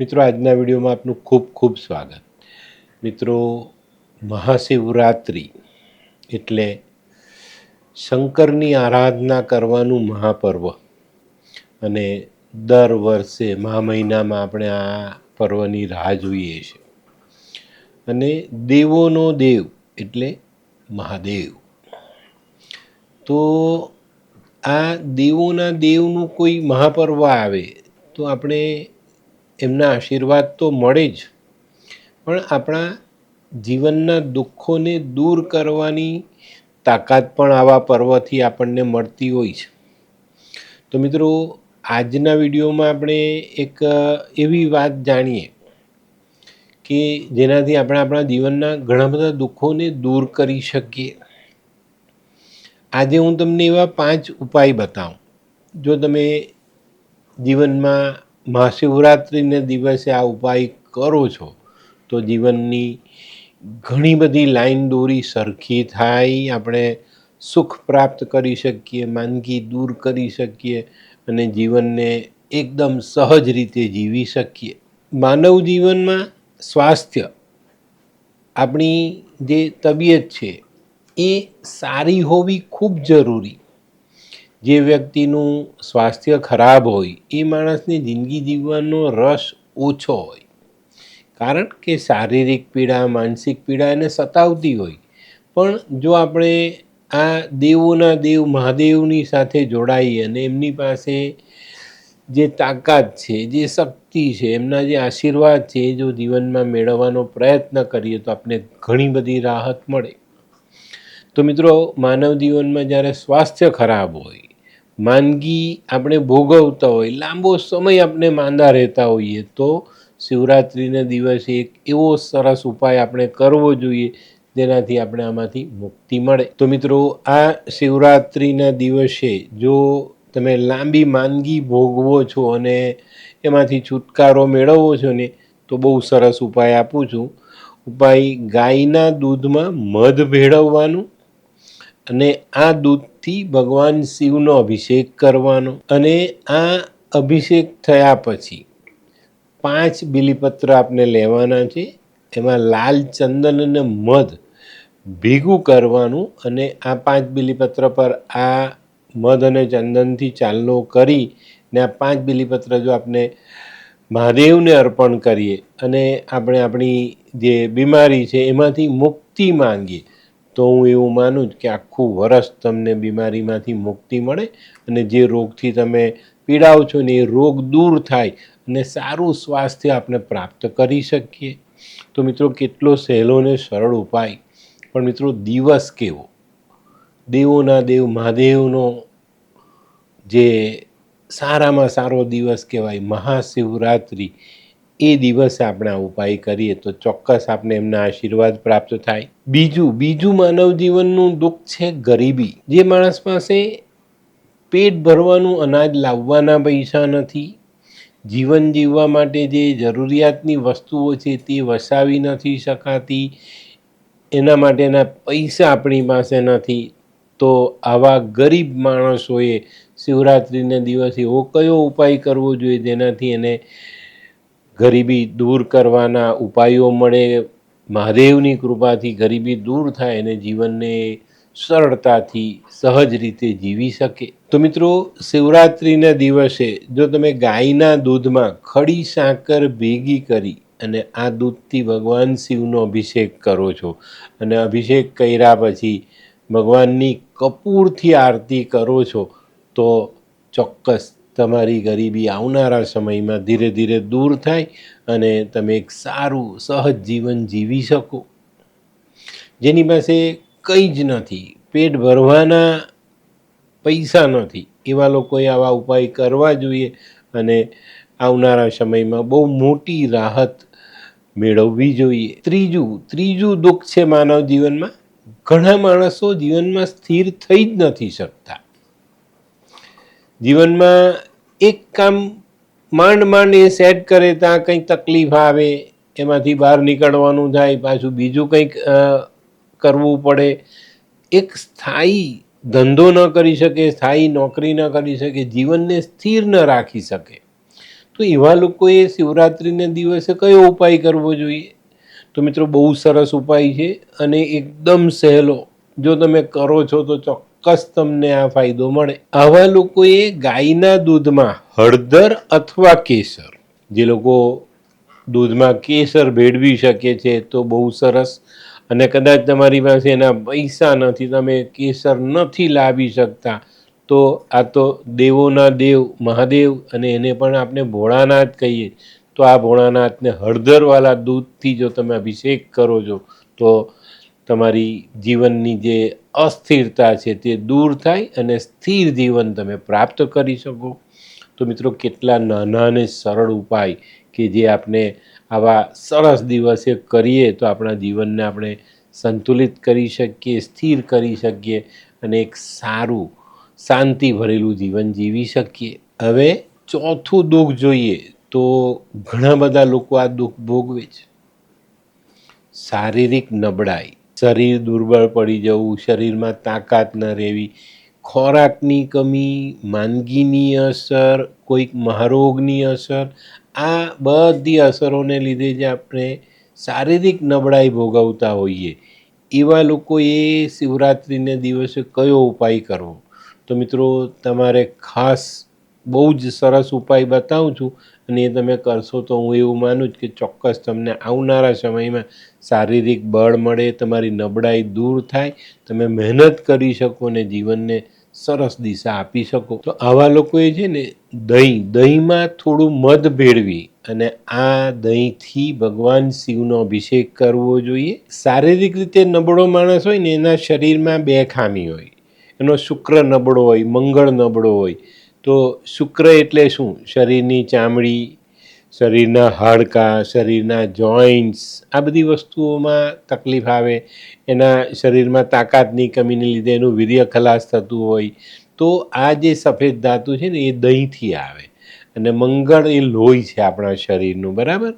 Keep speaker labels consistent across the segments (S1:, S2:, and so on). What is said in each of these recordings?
S1: મિત્રો, આજના વિડીયોમાં આપનું ખૂબ ખૂબ સ્વાગત. મિત્રો, મહાશિવરાત્રિ એટલે શંકરની આરાધના કરવાનું મહાપર્વ. અને દર વર્ષે મહા મહિનામાં આપણે આ પર્વની રાહ જોઈએ છીએ અને દેવોનો દેવ એટલે મહાદેવ. તો આ દેવોના દેવનું કોઈ મહાપર્વ આવે તો આપણે એમના આશીર્વાદ તો મળે જ. પણ આપણા જીવનના દુઃખોને દૂર કરવાની તાકાત પણ આવા પર્વથી આપણને મળતી હોય છે. તો મિત્રો, આજના વિડીયોમાં આપણે એક એવી વાત જાણીએ કે જેનાથી આપણે આપણા જીવનના ઘણા બધા દુઃખોને દૂર કરી શકીએ. આજે હું તમને એવા પાંચ ઉપાય બતાવું. જો તમે જીવનમાં મહાશિવરાત્રિને દિવસે આ ઉપાય કરો છો, તો જીવનની ઘણી બધી લાઈન દોરી સરખી થાય, આપણે સુખ પ્રાપ્ત કરી શકીએ, માંદગી દૂર કરી શકીએ અને જીવનને એકદમ સહજ રીતે જીવી શકીએ. માનવ જીવનમાં સ્વાસ્થ્ય આપણી જે તબિયત છે, એ સારી હોવી ખૂબ જરૂરી. જે વ્યક્તિનું સ્વાસ્થ્ય ખરાબ હોય, એ માણસની જિંદગી જીવવાનો રસ ઓછો હોય. કારણ કે શારીરિક પીડા, માનસિક પીડા એને સતાવતી હોય. પણ જો આપણે આ દેવોના દેવ મહાદેવની સાથે જોડાઈએ અને એમની પાસે જે તાકાત છે, જે શક્તિ છે, એમના જે આશીર્વાદ છે, એ જો જીવનમાં મેળવવાનો પ્રયત્ન કરીએ તો આપણે ઘણી બધી રાહત મળે. તો મિત્રો, માનવ જીવનમાં જ્યારે સ્વાસ્થ્ય ખરાબ હોય માંદગી આપણે ભોગવતા હોય, લાંબો સમય આપણે માંદા રહેતા હોઈએ, તો શિવરાત્રિના દિવસે એક એવો સરસ ઉપાય આપણે કરવો જોઈએ, જેનાથી આપણે આમાંથી મુક્તિ મળે. તો મિત્રો, આ શિવરાત્રિના દિવસે જો તમે લાંબી માંદગી ભોગવો છો અને એમાંથી છુટકારો મેળવવો છો ને, તો બહુ સરસ ઉપાય આપું છું. ઉપાય ગાયના દૂધમાં મધ ભેળવવાનું અને આ દૂધથી ભગવાન શિવનો અભિષેક કરવાનો અને આ અભિષેક થયા પછી પાંચ બિલીપત્ર આપણે લેવાના છે. એમાં લાલ ચંદન અને મધ ભેગું કરવાનું અને આ પાંચ બિલીપત્ર પર આ મધ અને ચંદનથી ચાલનો કરી ને આ પાંચ બિલીપત્ર જો આપણે મહાદેવને અર્પણ કરીએ અને આપણે આપણી જે બીમારી છે એમાંથી મુક્તિ માંગીએ તો હું એવું માનું જ કે આખું વરસ તમને બીમારીમાંથી મુક્તિ મળે અને જે રોગથી તમે પીડાવ છો ને એ રોગ દૂર થાય અને સારું સ્વાસ્થ્ય આપણે પ્રાપ્ત કરી શકીએ. તો મિત્રો, કેટલો સહેલો ને સરળ ઉપાય. પણ મિત્રો, દિવસ કેવો? દેવોના દેવ, મહાદેવનો જે સારામાં સારો દિવસ કહેવાય, મહાશિવરાત્રિ. એ દિવસે આપણે આ ઉપાય કરીએ તો ચોક્કસ આપણે એમના આશીર્વાદ પ્રાપ્ત થાય. બીજું બીજું માનવ જીવનનું દુઃખ છે ગરીબી. જે માણસ પાસે પેટ ભરવાનું અનાજ લાવવાના પૈસા નથી, જીવન જીવવા માટે જે જરૂરિયાતની વસ્તુઓ છે તે વસાવી નથી શકાતી, એના માટેના પૈસા આપણી પાસે નથી, તો આવા ગરીબ માણસોએ શિવરાત્રિના દિવસે એવો કયો ઉપાય કરવો જોઈએ જેનાથી એને ગરીબી દૂર કરવાના ઉપાયો મળે, મહાદેવની કૃપાથી ગરીબી દૂર થાય અને જીવનને સરળતાથી સહજ રીતે જીવી શકે. તો મિત્રો, શિવરાત્રિના દિવસે જો તમે ગાયના દૂધમાં ખડી સાકર ભેગી કરી અને આ દૂધથી ભગવાન શિવનો અભિષેક કરો છો અને અભિષેક કર્યા પછી ભગવાનની કપૂરથી આરતી કરો છો, તો ચોક્કસ તમારી ગરીબી આવનારા સમયમાં ધીરે ધીરે દૂર થાય અને તમે એક સારું, સહજ જીવન જીવી શકો. જેની પાસે કંઈ જ નથી, પેટ ભરવાના પૈસા નથી. એવા લોકોએ આવા ઉપાય કરવા જોઈએ અને આવનારા સમયમાં બહુ મોટી રાહત મેળવવી જોઈએ. ત્રીજું ત્રીજું દુઃખ છે માનવ જીવનમાં, ઘણા માણસો જીવનમાં સ્થિર થઈ જ નથી શકતા. જીવનમાં એક કામ માંડ માંડ એ સેટ કરે, ત્યાં કંઈક તકલીફ આવે, એમાંથી બહાર નીકળવાનું થાય, પાછું બીજું કંઈક કરવું પડે. એક સ્થાયી ધંધો ન કરી શકે, સ્થાયી નોકરી ન કરી શકે, જીવનને સ્થિર ન રાખી શકે. તો એવા લોકોએ શિવરાત્રિને દિવસે કયો ઉપાય કરવો જોઈએ? તો મિત્રો, બહુ સરસ ઉપાય છે અને એકદમ સહેલો. જો તમે કરો છો તો ચોક્કસ તમને આ ફાયદો મળે. આવા લોકોએ ગાયના દૂધમાં હળદર અથવા કેસર. જે લોકો દૂધમાં કેસર ભેળવી શકે છે તો બહુ સરસ. અને કદાચ તમારી પાસે એના પૈસા નથી, તમે કેસર નથી લાવી શકતા, તો આ તો દેવોના દેવ, મહાદેવ અને એને પણ આપણે ભોળાનાથ કહીએ. તો આ ભોળાનાથને હળદરવાળા દૂધથી જો તમે અભિષેક કરો છો, તો તમારી જીવનની જે અસ્થિરતા છે તે દૂર થાય અને સ્થિર જીવન તમે પ્રાપ્ત કરી શકો. તો મિત્રો, કેટલા નાના અને સરળ ઉપાય કે જે આપણે આવા સરસ દિવસે કરીએ તો આપણા જીવનને આપણે સંતુલિત કરી શકીએ, સ્થિર કરી શકીએ અને એક સારું શાંતિ ભરેલું જીવન જીવી શકીએ. હવે ચોથું દુઃખ જોઈએ તો ઘણા બધા લોકો આ દુઃખ ભોગવે છે. શારીરિક નબળાઈ. શરીર દુર્બળ પડી જવું, શરીરમાં તાકાત ન રહેવી, ખોરાકની કમી, માંદગીની અસર, કોઈક મહારોગની અસર, આ બધી અસરોને લીધે જે આપણે શારીરિક નબળાઈ ભોગવતા હોઈએ. એવા લોકોએ શિવરાત્રિને દિવસે કયો ઉપાય કરવો? તો મિત્રો, તમારે ખાસ બહુ જ સરસ ઉપાય બતાવું છું. એ તમે કરશો તો હું એવું માનું જ કે ચોક્કસ તમને આવનારા સમયમાં શારીરિક બળ મળે, તમારી નબળાઈ દૂર થાય, તમે મહેનત કરી શકો ને જીવનને સરસ દિશા આપી શકો. તો આવા લોકોએ છે ને દહીં, દહીંમાં થોડું મધ ભેળવી અને આ દહીંથી ભગવાન શિવનો અભિષેક કરવો જોઈએ. શારીરિક રીતે નબળો માણસ હોય ને એના શરીરમાં બે ખામી હોય. એનો શુક્ર નબળો હોય, મંગળ નબળો હોય તો શુક્ર એટલે શું? શરીરની ચામડી, શરીરના હાડકાં, શરીરના જોઈન્ટ્સ આ બધી વસ્તુઓમાં તકલીફ આવે. એના શરીરમાં તાકાતની કમીને લીધે એનું વીર્ય ખલાસ થતું હોય. તો આ જે સફેદ ધાતુ છે ને, એ દહીંથી આવે. અને મંગળ એ લોહી છે આપણા શરીરનું, બરાબર?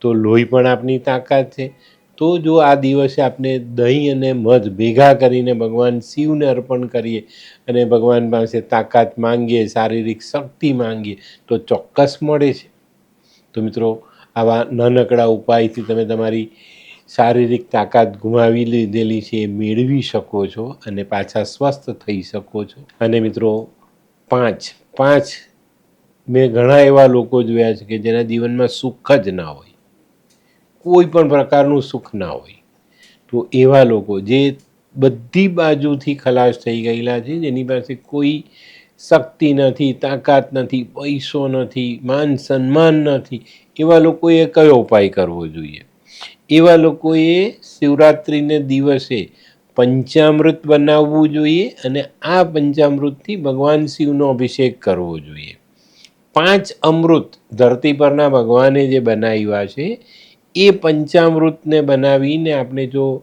S1: તો લોહી પણ આપની તાકાત છે. તો જો આ દિવસે આપણે દહીં અને મધ ભેગા કરીને ભગવાન શિવને અર્પણ કરીએ અને ભગવાન પાસે તાકાત માંગીએ, શારીરિક શક્તિ માંગીએ, તો ચોક્કસ મળે છે. તો મિત્રો, આવા નાનકડા ઉપાયથી તમે તમારી શારીરિક તાકાત ગુમાવી લીધેલી છે, એ મેળવી શકો છો અને પાછા સ્વસ્થ થઈ શકો છો. અને મિત્રો, પાંચ પાંચ મેં ઘણા એવા લોકો જોયા છે કે જેના જીવનમાં સુખ જ ના હોય. કોઈ પણ પ્રકારનું સુખ ના હોય. તો એવા લોકો જે બધી બાજુથી ખલાસ થઈ ગયેલા છે, જેની પાસે કોઈ શક્તિ નથી, તાકાત નથી, પૈસો નથી, માન સન્માન નથી, એવા લોકોએ કયો ઉપાય કરવો જોઈએ? એવા લોકોએ શિવરાત્રિને દિવસે પંચામૃત બનાવવું જોઈએ અને આ પંચામૃતથી ભગવાન શિવનો અભિષેક કરવો જોઈએ. પાંચ અમૃત ધરતી પરના ભગવાને જે બનાવ્યા છે એ પંચામૃતને બનાવીને આપણે જો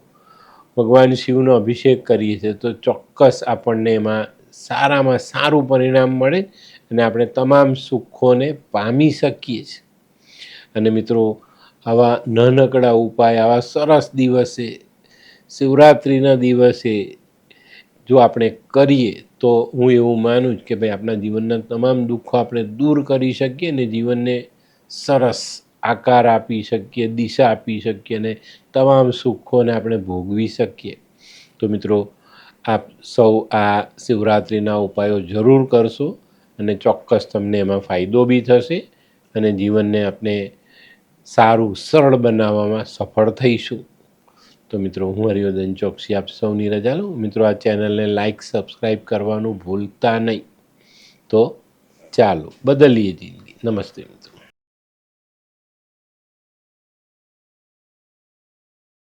S1: ભગવાન શિવનો અભિષેક કરીએ છીએ, તો ચોક્કસ આપણને એમાં સારામાં સારું પરિણામ મળે અને આપણે તમામ સુખોને પામી શકીએ છીએ. અને મિત્રો, આવા નાનકડા ઉપાય, આવા સરસ દિવસે, શિવરાત્રિના દિવસે જો આપણે કરીએ, તો હું એવું માનું જ કે ભાઈ આપણા જીવનના તમામ દુઃખો આપણે દૂર કરી શકીએ અને જીવનને સરસ આકાર આપી શકીએ, દિશા આપી શકીએ અને તમામ સુખોને આપણે ભોગવી શકીએ. તો મિત્રો, આપ સૌ આ શિવરાત્રિના ઉપાયો જરૂર કરશો અને ચોક્કસ તમને એમાં ફાયદો બી થશે અને જીવનને આપણે સારું, સરળ બનાવવામાં સફળ થઈશું. તો મિત્રો, હું હરિવર્ધન ચોકસી આપ સૌની રજા લઉં. મિત્રો, આ ચેનલને લાઈક સબસ્ક્રાઈબ કરવાનું ભૂલતા નહીં. તો ચાલો, બદલીએ જિંદગી. નમસ્તે મિત્રો.